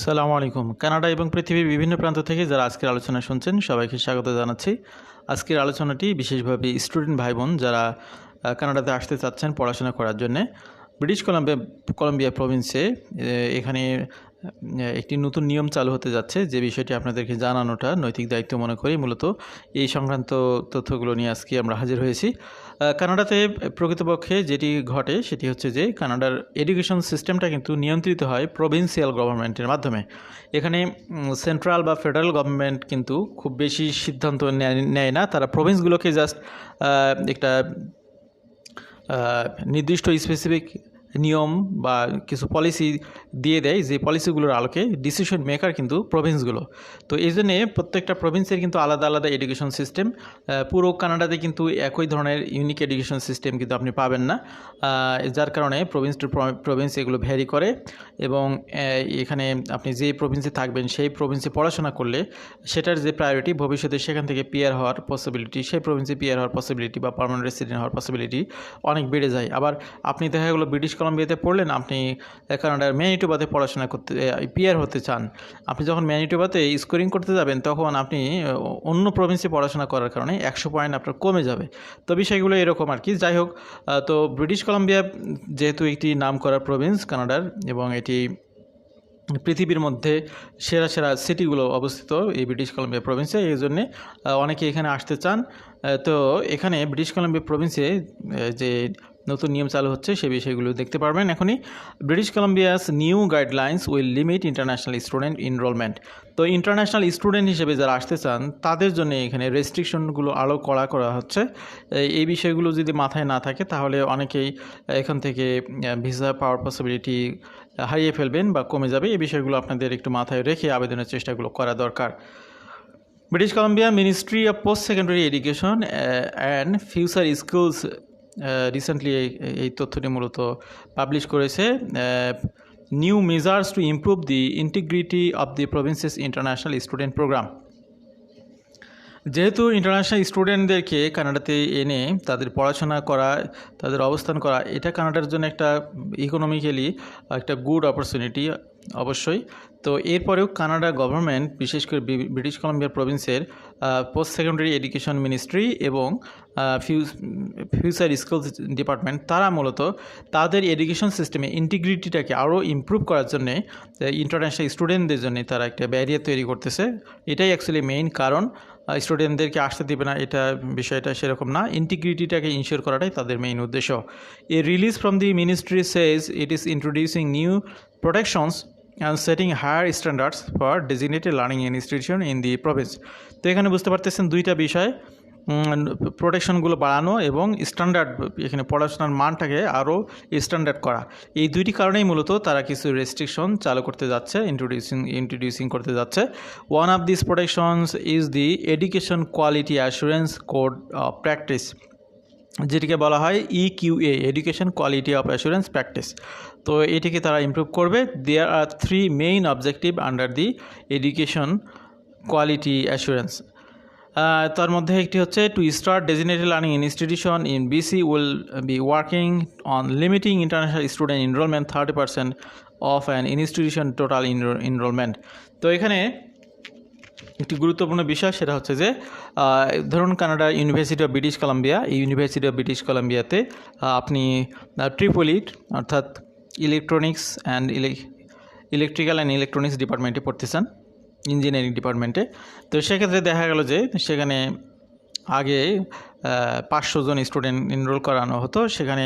সালামু আলাইকুম। কানাডা এবং পৃথিবীর বিভিন্ন প্রান্ত থেকে যারা আজকের আলোচনা শুনছেন, সবাইকে স্বাগত জানাচ্ছি। আজকের আলোচনাটি বিশেষভাবে স্টুডেন্ট ভাই বোন যারা কানাডাতে আসতে চাচ্ছেন পড়াশোনা করার জন্যে, ব্রিটিশ কলাম্বিয়া, কলম্বিয়া প্রভিন্সে এখানে একটি নতুন নিয়ম চালু হতে যাচ্ছে। যে বিষয়টি আপনাদেরকে জানানোটা নৈতিক দায়িত্ব মনে করি মূলত এই সংক্রান্ত তথ্যগুলো নিয়ে আজকে আমরা হাজির হয়েছি। কানাডাতে প্রকৃতপক্ষে যেটি ঘটে সেটি হচ্ছে যে কানাডার এডুকেশন সিস্টেমটা কিন্তু নিয়ন্ত্রিত হয় প্রভিন্সিয়াল গভর্নমেন্টের মাধ্যমে। এখানে সেন্ট্রাল বা ফেডারেল গভর্নমেন্ট কিন্তু খুব বেশি সিদ্ধান্ত নেয়- না। তারা প্রভিন্সগুলোকে জাস্ট একটা নির্দিষ্ট স্পেসিফিক নিয়ম বা কিছু পলিসি দিয়ে দেয় যে পলিসিগুলোর আলোকে ডিসিশন মেকার কিন্তু প্রভিন্সগুলো তো এই জন্যে প্রত্যেকটা প্রভিন্সের কিন্তু আলাদা আলাদা এডুকেশন সিস্টেম পুরো কানাডাতে কিন্তু একই ধরনের ইউনিক এডুকেশন সিস্টেম কিন্তু আপনি পাবেন না। যার কারণে প্রভিন্স টু প্রভিন্স এগুলো ভ্যারি করে এবং এখানে আপনি যে প্রভিন্সে থাকবেন সেই প্রভিন্সে পড়াশোনা করলে সেটার যে প্রায়োরিটি ভবিষ্যতে সেখান থেকে পিয়ার হওয়ার পসিবিলিটি সেই প্রভিন্সে পিয়ার হওয়ার পসিবিলিটি বা পার্মানেন্ট রেসিডেন্ট হওয়ার পসিবিলিটি অনেক বেড়ে যায়। আবার আপনি দেখা গেলো ব্রিটিশ কলম্বিয়াতে পড়লেন, আপনি কানাডার ম্যানিটোবাতে পড়াশোনা করতে পিয়ার হতে চান। আপনি যখন ম্যানিটোবাতে স্কোরিং করতে যাবেন, তখন আপনি অন্য প্রভিন্সে পড়াশোনা করার কারণে একশো পয়েন্ট আপনার কমে যাবে। তো বিষয়গুলো এরকম আর কি। যাই হোক তো ব্রিটিশ কলম্বিয়া যেহেতু একটি নাম করা প্রভিন্স কানাডার, এবং এটি পৃথিবীর মধ্যে সেরা সেরা সিটিগুলো অবস্থিত এই ব্রিটিশ কলম্বিয়া প্রভিন্সে এই জন্যে অনেকে এখানে আসতে চান। তো এখানে ব্রিটিশ কলম্বিয়া প্রভিন্সে যে নতুন নিয়ম চালু হচ্ছে, সে বিষয়গুলো দেখতে পারবেন এখনই। British Columbia's new guidelines will limit international student enrolment তো ইন্টারন্যাশনাল স্টুডেন্ট হিসেবে যারা আসতে চান, তাদের জন্য এখানে রেস্ট্রিকশনগুলো আরও কড়া করা হচ্ছে। এই- বিষয়গুলো যদি মাথায় না থাকে, তাহলে অনেকেই এখান থেকে ভিসা পাওয়ার পসিবিলিটি হারিয়ে ফেলবেন বা কমে যাবে। এই বিষয়গুলো আপনাদের একটু মাথায় রেখে আবেদনের চেষ্টাগুলো করা দরকার। British Columbia ministry of post secondary education and future skills recently এই তথ্যটি মূলত পাবলিশ করেছে new measures to improve the integrity of the province's international student program যেহেতু ইন্টারন্যাশনাল স্টুডেন্টদেরকে কানাডাতে এনে তাদের পড়াশোনা করা, তাদের অবস্থান করা, এটা কানাডার জন্য একটা ইকোনমিক্যালি একটা গুড অপরচুনিটি অবশ্যই। তো এরপরেও কানাডা গভর্নমেন্ট, বিশেষ করে ব্রিটিশ কলম্বিয়া প্রভিন্সের পোস্ট সেকেন্ডারি এডুকেশন মিনিস্ট্রি এবং ফিউচার স্কিলস ডিপার্টমেন্ট তারা মূলত তাদের এডুকেশন সিস্টেমে ইন্টিগ্রিটিটাকে আরও ইমপ্রুভ করার জন্যে ইন্টারন্যাশনাল স্টুডেন্টদের জন্য তারা একটা ব্যারিয়ার তৈরি করতেছে। এটাই অ্যাকচুয়ালি মেইন কারণ। স্টুডেন্টদেরকে আসতে দেবে না, এটা বিষয়টা সেরকম না। ইন্টিগ্রিটিটাকে ইনশিওর করাটাই তাদের মেইন উদ্দেশ্য। A release from the ministry says it is introducing new protections and setting higher standards for designated learning institution in the province তো এখানে বুঝতে পারতেছেন দুইটা বিষয় প্রোটেকশনগুলো বাড়ানো এবং স্ট্যান্ডার্ড এখানে পড়াশোনার মানটাকে আরও স্ট্যান্ডার্ড করা। এই দুইটি কারণেই মূলত তারা কিছু রেস্ট্রিকশন চালু করতে যাচ্ছে ইন্ট্রোডিউসিং ইন্ট্রোডিউসিং করতে যাচ্ছে। One of this protections is the education quality assurance code practice যেটিকে বলা হয় EQA education quality of assurance practice তো এটিকে তারা ইমপ্রুভ করবে। There are three main objective under the education quality assurance তার মধ্যে একটি হচ্ছে to start designated learning institution in BC will be working on limiting international student enrollment thirty percent of an institution total enrollment তো এখানে একটি গুরুত্বপূর্ণ বিষয়, সেটা হচ্ছে যে ধরুন Canada university of British Columbia এই ইউনিভার্সিটি অফ ব্রিটিশ কলাম্বিয়াতে আপনি ট্রিপলিট অর্থাৎ electronics and electrical and electronics ডিপার্টমেন্টে পড়তেছেন ইঞ্জিনিয়ারিং ডিপার্টমেন্টে তো সেক্ষেত্রে দেখা গেল যে, সেখানে আগে পাঁচশো জন স্টুডেন্ট এনরোল করানো হতো, সেখানে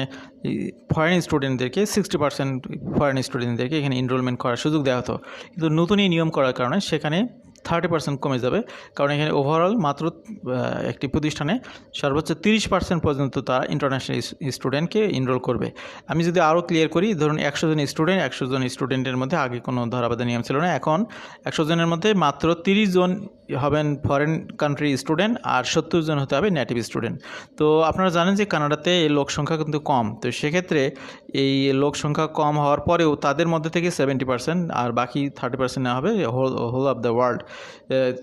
ফরেন স্টুডেন্টদেরকে সিক্সটি পার্সেন্ট ফরেন স্টুডেন্টদেরকে এখানে এনরোলমেন্ট করার সুযোগ দেওয়া হতো। কিন্তু নতুন এই নিয়ম করার কারণে সেখানে থার্টি পার্সেন্ট কমে যাবে। কারণ এখানে ওভারঅল মাত্র একটি প্রতিষ্ঠানে সর্বোচ্চ তিরিশ পার্সেন্ট পর্যন্ত তারা ইন্টারন্যাশনাল স্টুডেন্টকে এনরোল করবে। আমি যদি আরও ক্লিয়ার করি, ধরুন একশো জন স্টুডেন্ট একশো জন স্টুডেন্টের মধ্যে আগে কোনো ধরাবাধা নিয়ম ছিল না। এখন একশো জনের মধ্যে মাত্র তিরিশ জন হবেন ফরেন কান্ট্রি স্টুডেন্ট আর সত্তর জন হতে হবে নেটিভ স্টুডেন্ট তো আপনারা জানেন যে কানাডাতে এই লোক সংখ্যা কিন্তু কম। তো সেক্ষেত্রে এই লোক সংখ্যা কম হওয়ার পরেও তাদের মধ্যে থেকে সেভেন্টি পার্সেন্ট আর বাকি থার্টি পার্সেন্ট নেওয়া হবে whole whole of the world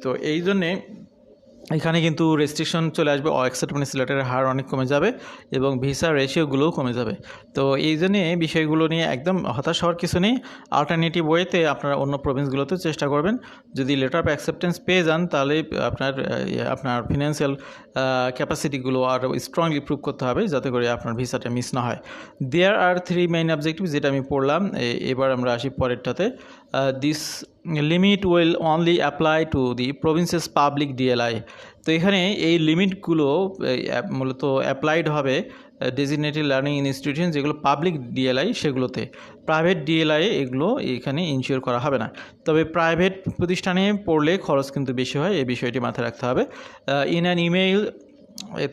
তো এই জন্যে এখানে কিন্তু রেস্ট্রিকশন চলে আসবে অ্যাকসেপ্টেন্স লেটারের হার অনেক কমে যাবে এবং ভিসা রেশিওগুলোও কমে যাবে। তো এই জন্যে বিষয়গুলো নিয়ে একদম হতাশ হওয়ার কিছু নেই। আলটারনেটিভ ওয়েতে আপনারা অন্য প্রভিন্সগুলোতে চেষ্টা করবেন। যদি লেটার অফ অ্যাকসেপ্টেন্স পেয়ে যান, তাহলে আপনার আপনার ফিনান্সিয়াল ক্যাপাসিটিগুলো আরও স্ট্রংলি প্রুভ করতে হবে যাতে করে আপনার ভিসাটা মিস না হয়। There are three main objective যেটা আমি পড়লাম। এবার আমরা আসি পরেরটাতে। This limit will only apply to the provinces public DLI তো এখানে এই লিমিটগুলো মূলত অ্যাপ্লাইড হবে ডেজিগনেটেড লার্নিং ইনস্টিটিউশন যেগুলো পাবলিক ডিএলআই সেগুলোতে। প্রাইভেট ডিএলআই এগুলো এখানে ইনশিওর করা হবে না। তবে প্রাইভেট প্রতিষ্ঠানে পড়লে খরচ কিন্তু বেশি হয় এই বিষয়টি মাথায় রাখতে হবে। ইন অ্যান ইমেইল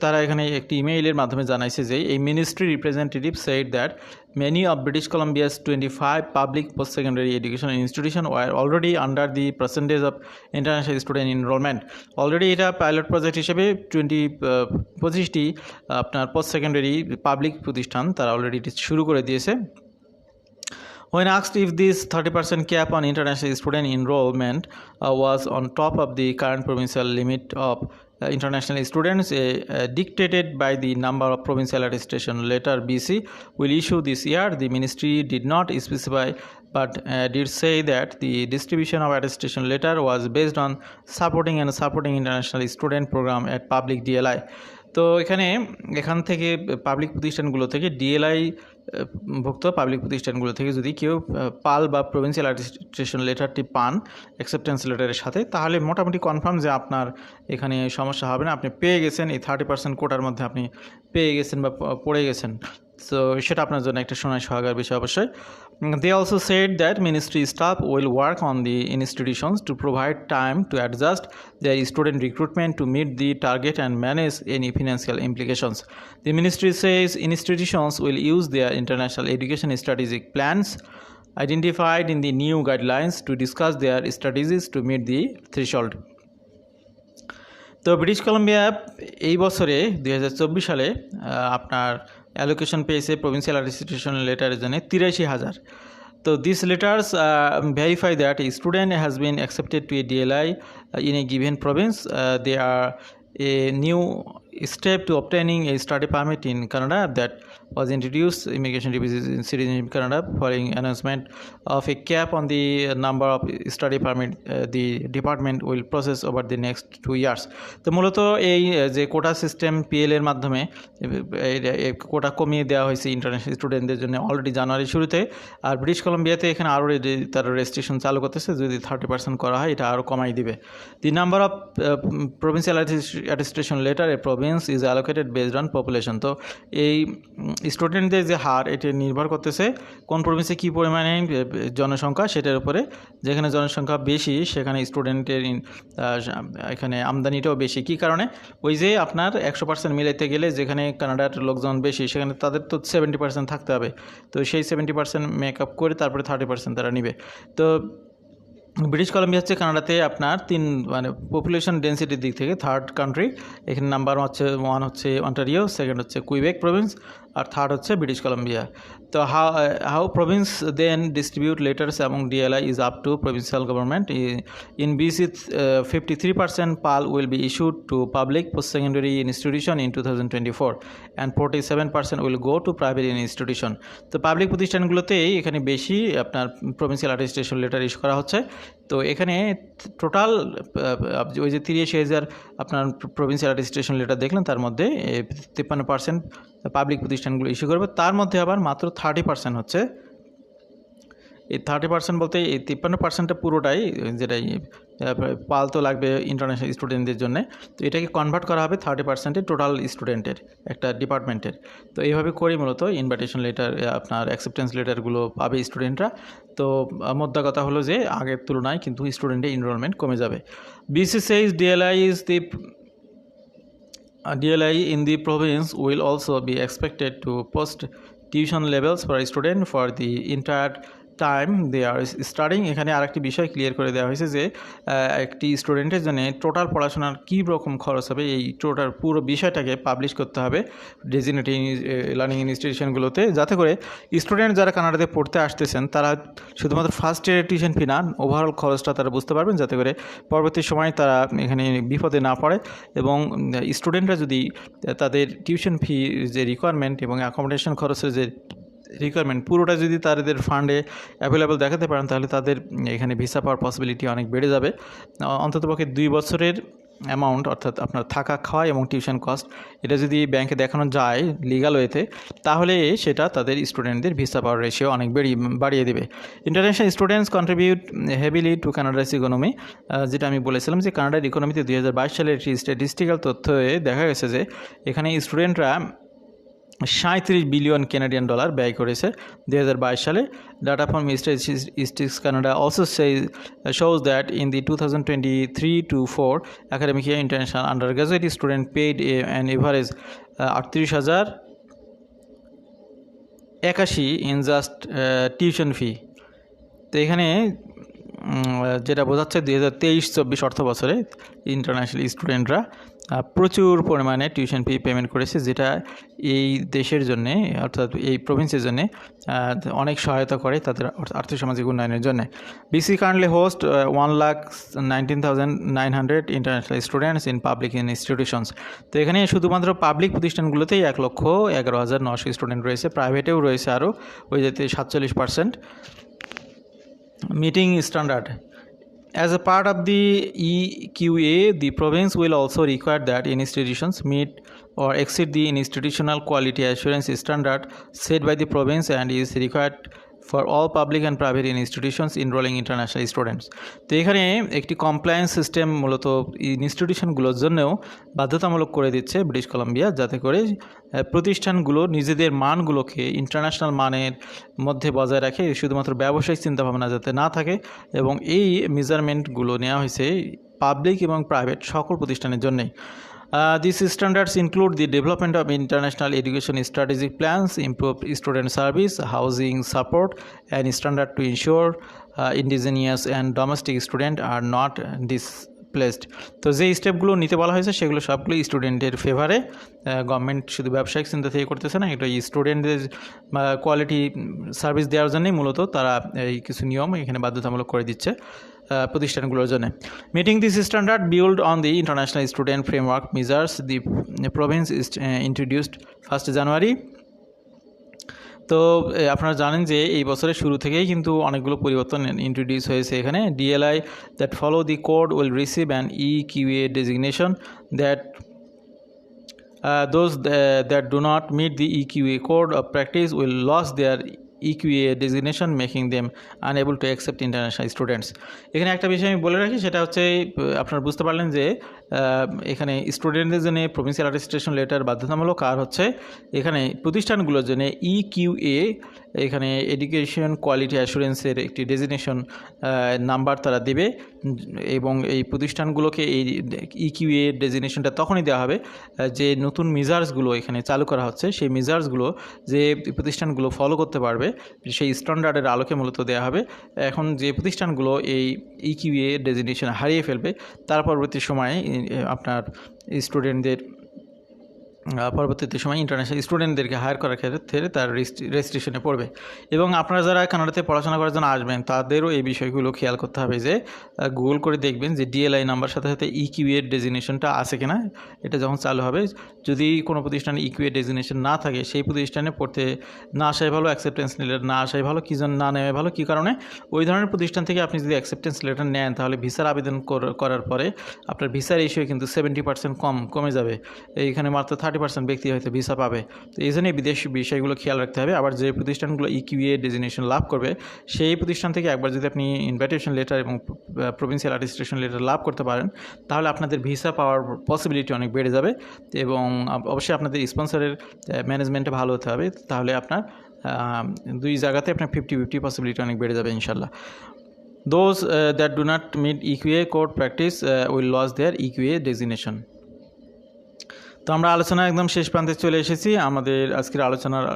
তারা এখানে একটি ইমেইলের মাধ্যমে জানাইছে যে এই ministry representative said that many of British Columbia's twenty five public post secondary education institution were already under the percentage of international student enrollment already এটা পাইলট প্রজেক্ট হিসেবে টোয়েন্টি পঁচিশটি আপনার পোস্ট সেকেন্ডারি পাবলিক প্রতিষ্ঠান তারা already শুরু করে দিয়েছে। When asked if this 30% cap on international student enrollment uh, was on top of the current provincial limit of uh, international students uh, uh, dictated by the number of provincial attestation letter BC will issue this year, the ministry did not specify but uh, did say that the distribution of attestation letter was based on supporting and supporting international student program at public DLI. তো এখানে এখান থেকে public প্রতিষ্ঠানগুলো থেকে DLI ভুক্ত public প্রতিষ্ঠানগুলো থেকে যদি কেউ পাল বা প্রভিন্সিয়াল অ্যাডমিনিস্ট্রেশন লেটারটি পান অ্যাকসেপ্টেন্স লেটারের সাথে, তাহলে মোটামুটি কনফার্ম যে আপনার এখানে সমস্যা হবে না। আপনি পেয়ে গেছেন, এই থার্টি পার্সেন্ট কোটার মধ্যে আপনি পেয়ে গেছেন বা পড়ে গেছেন। সো সেটা আপনার জন্য একটা শোনায় সোহাগার বিষয় অবশ্যই they also said that ministry staff will work on the institutions to provide time to adjust their student recruitment to meet the target and manage any financial implications. The ministry says institutions will use their international education strategic plans identified in the new guidelines to discuss their strategies to meet the threshold. তো British Columbia এই বছরে দু হাজার চব্বিশ সালে আপনার allocation পেয়েছে provincial administration লেটারের জন্য তিরাশি হাজার। তো this letters verify that student has been accepted to a DLI in a given province they are a new step to obtaining a study permit in Canada that was introduced immigration services in citizenship Canada following announcement of a cap on the number of study permit uh, the department will process over the next two years তো মূলত এই যে quota system PL এর মাধ্যমে কোটা কমিয়ে দেওয়া হয়েছে international স্টুডেন্টদের জন্য অলরেডি জানুয়ারি শুরুতে আর ব্রিটিশ কলম্বিয়াতে এখানে আরও তার রেস্ট্রিকশন চালু করতেছে যদি থার্টি পার্সেন্ট করা হয় এটা আরও কমাই দিবে the number of provincial administration letter a province is allocated based on population তো এই স্টুডেন্টদের যে হার, এটি নির্ভর করতেছে কোন প্রভিন্সে কী পরিমাণে জনসংখ্যা, সেটার উপরে। যেখানে জনসংখ্যা বেশি, সেখানে স্টুডেন্টের এখানে আমদানিটাও বেশি। কী কারণে? ওই যে আপনার একশো পার্সেন্ট মিলাইতে গেলে যেখানে কানাডার লোকজন বেশি, সেখানে তাদের তো সেভেন্টি পার্সেন্ট থাকতে হবে। তো সেই সেভেন্টি পার্সেন্ট মেক আপ করে তারপরে থার্টি পার্সেন্ট তারা নিবে। তো ব্রিটিশ কলম্বিয়া হচ্ছে কানাডাতে আপনার তিন মানে পপুলেশন ডেন্সিটির দিক থেকে থার্ড কান্ট্রি এখানে নাম্বার হচ্ছে ওয়ান হচ্ছে অন্টারিও সেকেন্ড হচ্ছে কুইবেক প্রভিন্স আর থার্ড হচ্ছে ব্রিটিশ কলম্বিয়া তো how how province then distribute letters এবং DLI is up to provincial government in BC fifty three percent PAL will be issued to public post secondary institution in two thousand twenty four and forty seven percent will go to private institution তো public প্রতিষ্ঠানগুলোতেই এখানে বেশি আপনার provincial attestation letter issue করা হচ্ছে। তো এখানে total ওই যে তিরিশ হাজার আপনার প্রভিন্সিয়াল অ্যাটেস্টেশন লেটার দেখলেন, তার মধ্যে তিপ্পান্ন পার্সেন্ট পাবলিক প্রতিষ্ঠানগুলো ইস্যু করবে, তার মধ্যে আবার মাত্র থার্টি পার্সেন্ট হচ্ছে। এই থার্টি পার্সেন্ট বলতে এই তিপ্পান্ন পার্সেন্টটা পুরোটাই, যেটাই পাল তো লাগবে ইন্টারন্যাশনাল স্টুডেন্টদের জন্য। তো এটাকে কনভার্ট করা হবে থার্টি পার্সেন্টের টোটাল স্টুডেন্টের একটা ডিপার্টমেন্টের তো এইভাবে করেই মূলত ইনভাইটেশন লেটার আপনার অ্যাকসেপ্টেন্স লেটারগুলো পাবে স্টুডেন্টরা তো মোদ্দা কথা হলো যে, আগের তুলনায় কিন্তু স্টুডেন্টের এনরোলমেন্ট কমে যাবে। BCCI's DLI is the DLI in the province will also be expected to post tuition levels for a student for the entire time they are studying এখানে আরেকটি বিষয় ক্লিয়ার করে দেওয়া হয়েছে যে একটি স্টুডেন্টের জন্য টোটাল পড়াশোনার কী রকম খরচ হবে, এই টোটাল পুরো বিষয়টাকে পাবলিশ করতে হবে ডেজিনেটিং লার্নিং ইনস্টিটিউশনগুলোতে যাতে করে স্টুডেন্ট যারা কানাডাতে পড়তে আসতেছেন, তারা শুধুমাত্র ফার্স্ট ইয়ারের টিউশন ফি না ওভারঅল খরচটা তারা বুঝতে পারবেন, যাতে করে পরবর্তী সময় তারা এখানে বিপদে না পড়ে এবং স্টুডেন্টরা যদি তাদের টিউশন ফি যে রিকোয়ারমেন্ট এবং অ্যাকোমোডেশন খরচের যে রিকোয়ারমেন্ট পুরোটা যদি তাদের ফান্ডে অ্যাভেলেবেল দেখাতে পারেন, তাহলে তাদের এখানে ভিসা পাওয়ার পসিবিলিটি অনেক বেড়ে যাবে। অন্ততপক্ষে দুই বছরের অ্যামাউন্ট অর্থাৎ আপনার থাকা, খাওয়া এবং টিউশন কস্ট এটা যদি ব্যাংকে দেখানো যায় লিগাল ওয়েতে তাহলে সেটা তাদের স্টুডেন্টদের ভিসা পাওয়ার রেশিও অনেক বেড়িয়ে বাড়িয়ে দেবে। International students contribute heavily to Canada's economy যেটা আমি বলেছিলাম যে কানাডার ইকোনমিতে দুই হাজার বাইশ সালের একটি স্ট্যাটিস্টিক্যাল তথ্যে দেখা গেছে যে, এখানে স্টুডেন্টরা সাঁত্রিশ বিলিয়ন কেনাডিয়ান ডলার ব্যয় করেছে দুই হাজার বাইশ সালে। Data from sticks Canada also সেই shows that in the two thousand twenty three to four year international undergraduate student paid an average আটত্রিশ হাজার একাশি ইন জাস্ট টিউশন ফি তো এখানে যেটা বোঝাচ্ছে দুই হাজার তেইশ চব্বিশ অর্থ বছরে ইন্টারন্যাশনাল স্টুডেন্টরা প্রচুর পরিমাণে টিউশন ফি পেমেন্ট করেছে, যেটা এই দেশের জন্যে, অর্থাৎ এই প্রভিন্সের জন্যে অনেক সহায়তা করে তাদের অর্থ- আর্থসামাজিক উন্নয়নের জন্য। BC currently host one lakh nineteen thousand nine hundred international students in public institutions তো এখানে শুধুমাত্র পাবলিক প্রতিষ্ঠানগুলোতেই এক লক্ষ এগারো হাজার নশো স্টুডেন্ট রয়েছে প্রাইভেটেও রয়েছে আরও, ওই যাতে সাতচল্লিশ percent meeting standard. As a part of the EQA, the province will also require that institutions meet or exceed the institutional quality assurance standard set by the province and is required for all public and private institutions enrolling international students তো এখানে একটি compliance system মূলত ইনস্টিটিউশনগুলোর জন্যও বাধ্যতামূলক করে দিচ্ছে British Columbia যাতে করে প্রতিষ্ঠানগুলো নিজেদের মানগুলোকে ইন্টারন্যাশনাল মানের মধ্যে বজায় রাখে, শুধুমাত্র ব্যবসায়িক চিন্তাভাবনা যাতে না থাকে, এবং এই মেজারমেন্টগুলো নেওয়া হয়েছে পাবলিক এবং প্রাইভেট সকল প্রতিষ্ঠানের জন্যই। Uh, these standards include the development of international education strategic plans, improved student service, housing support, and standard to ensure uh, indigenous and domestic students are not displaced. তো যে স্টেপগুলো নিতে বলা হয়েছে সেগুলো সবগুলো স্টুডেন্টের ফেভারে গভর্নমেন্ট শুধু ব্যবসায়িক চিন্তা থেকে করতেছে না এটা স্টুডেন্টদের কোয়ালিটি সার্ভিস দেওয়ার জন্যই মূলত তারা এই কিছু নিয়ম এখানে বাধ্যতামূলক করে দিচ্ছে প্রতিষ্ঠানগুলোর জন্য। Meeting this standard build on the international student framework measures the province introduced first January তো আপনারা জানেন যে এই বছরের শুরু থেকেই কিন্তু অনেকগুলো পরিবর্তন ইন্ট্রোডিউস হয়েছে এখানে। DLI that follow the code will receive an E Q A designation that Uh, those tha- that do not meet the EQA code of practice will lose their EQA designation making them unable to accept international students এখানে একটা বিষয় আমি বলে রাখি, সেটা হচ্ছে আপনারা বুঝতে পারলেন যে এখানে স্টুডেন্টদের জন্য প্রভিন্সিয়াল অ্যাটেস্টেশন লেটার বাধ্যতামূলক। আর হচ্ছে এখানে প্রতিষ্ঠানগুলোর জন্য ইকিউএ এখানে এডুকেশন কোয়ালিটি অ্যাসুরেন্সের একটি ডেজিগনেশন নাম্বার তারা দেবে। এবং এই প্রতিষ্ঠানগুলোকে এই ইকিউএ ডেজিগনেশনটা তখনই দেওয়া হবে যে নতুন মেজার্সগুলো এখানে চালু করা হচ্ছে। সেই মেজার্সগুলো যে প্রতিষ্ঠানগুলো ফলো করতে পারবে সেই স্ট্যান্ডার্ডের আলোকে মূলত দেওয়া হবে। এখন যে প্রতিষ্ঠানগুলো এই ইকিউএ ডেজিগনেশন হারিয়ে ফেলবে তার পরবর্তী সময়ে এ, আপনার স্টুডেন্টদের পরবর্তীতে সময় ইন্টারন্যাশনাল স্টুডেন্টদেরকে হায়ার করার ক্ষেত্রে তার রেজিস্ট্রেশনে পড়বে। এবং আপনারা যারা কানাডাতে পড়াশোনা করার জন্য আসবেন, তাদেরও এই বিষয়গুলো খেয়াল করতে হবে যে গুগল করে দেখবেন যে ডিএলআই নাম্বার সাথে সাথে ইকিউ ডেজিনেশনটা ডেজিগনেশনটা আছে কিনা। এটা যখন চালু হবে, যদি কোনো প্রতিষ্ঠানে ইকিউ ডেজিনেশন না থাকে, সেই প্রতিষ্ঠানে পড়তে না আসাই ভালো অ্যাকসেপ্টেন্স লেটার না আসাই ভালো, কী জন্য না নেওয়া ভালো, কী কারণে? ওই ধরনের প্রতিষ্ঠান থেকে আপনি যদি অ্যাকসেপ্টেন্স লেটার নেন, তাহলে ভিসার আবেদন করার পরে আপনার ভিসার ইস্যু কিন্তু সেভেন্টি পার্সেন্ট কম কমে যাবে। এইখানে মাত্র থার্টি পার্সেন্ট ব্যক্তি হয়তো ভিসা পাবে। তো এই জন্যই বিদেশি বিষয়গুলো খেয়াল রাখতে হবে। আবার যে প্রতিষ্ঠানগুলো E ইকিউএ ডেজিগনেশন লাভ করবে, সেই প্রতিষ্ঠান থেকে একবার যদি আপনি ইনভাইটেশন লেটার এবং প্রভিন্সিয়াল অ্যাডিস্ট্রেশন লেটার লাভ করতে পারেন, তাহলে আপনাদের ভিসা পাওয়ার পসিবিলিটি অনেক বেড়ে যাবে এবং অবশ্যই আপনাদের স্পন্সরের ম্যানেজমেন্টে ভালো হতে হবে। তাহলে আপনার দুই জায়গাতে আপনার ফিফটি ফিফটি পসিবিলিটি অনেক বেড়ে যাবে ইনশাল্লাহ। Those that do not meet EQA code practice will lose their EQA designation তো আমরা আলোচনা একদম শেষ প্রান্তে চলে এসেছি। আমাদের আজকের আলোচনার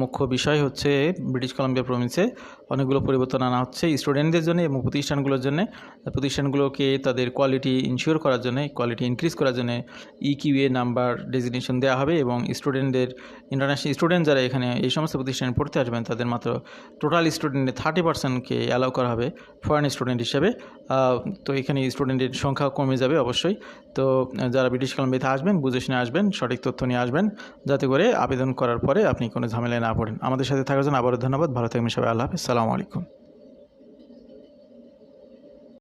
মুখ্য বিষয় হচ্ছে ব্রিটিশ কলম্বিয়া প্রভিন্সে। অনেকগুলো পরিবর্তন আনা হচ্ছে স্টুডেন্টদের জন্য এবং প্রতিষ্ঠানগুলোর জন্য। প্রতিষ্ঠানগুলোকে তাদের কোয়ালিটি ইনশিওর করার জন্য কোয়ালিটি ইনক্রিজ করার জন্য ইকিউএ নাম্বার ডেজিগনেশন দেওয়া হবে এবং স্টুডেন্টদের ইন্টারন্যাশনাল স্টুডেন্ট যারা এখানে এই সমস্ত প্রতিষ্ঠানে পড়তে আসবেন, তাদের মাত্র টোটাল স্টুডেন্টের থার্টি পার্সেন্টকে অ্যালাউ করা হবে ফরেন স্টুডেন্ট হিসেবে। তো এখানে স্টুডেন্টের সংখ্যা কমে যাবে অবশ্যই। তো যারা ব্রিটিশ কলাম্বিয়াতে আসবেন, বুঝে শুনে আসবেন, সঠিক তথ্য নিয়ে আসবেন, যাতে করে আবেদন করার পরে আপনি কোনো ঝামেলায় না পড়েন। আমাদের সাথে থাকার জন্য আবারও ধন্যবাদ। ভালো থাকবেন সবাই। আল্লাহ হাফিজ। সালামু আলাইকুম।